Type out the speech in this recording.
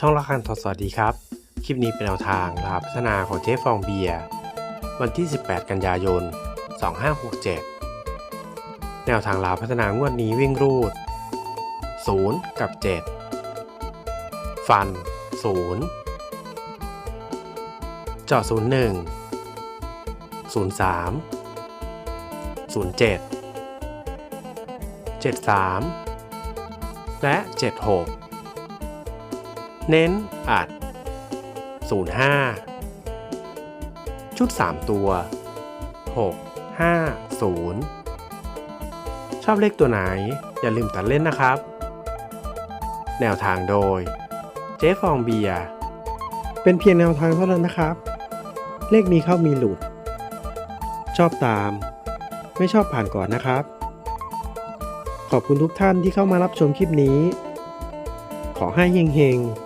ช่องละคันทอสวัสดีครับ คลิปนี้เป็นแนวทางรหัสพัฒนาของเจ๊ฟองเบียร์วันที่ 18 กันยายน 2567 แนวทางราพัฒนางวดนี้วิ่งรูด 0 กับ 7 ฟัน 0 เจาะ 01 03 07 73 และ 76 เน้นอัด 05 ชุด 3 ตัว 6 5 0 ชอบเลขตัวไหน อย่าลืมตัดเล่นนะครับ แนวทางโดย เจ๊ฟองเบียร์ เป็นเพียงแนวทางเท่านั้นนะครับ เลขมีเข้ามีหลุด ชอบตาม ไม่ชอบผ่านก่อนนะครับ ขอบคุณทุกท่านที่เข้ามารับชมคลิปนี้ ขอให้เฮงๆ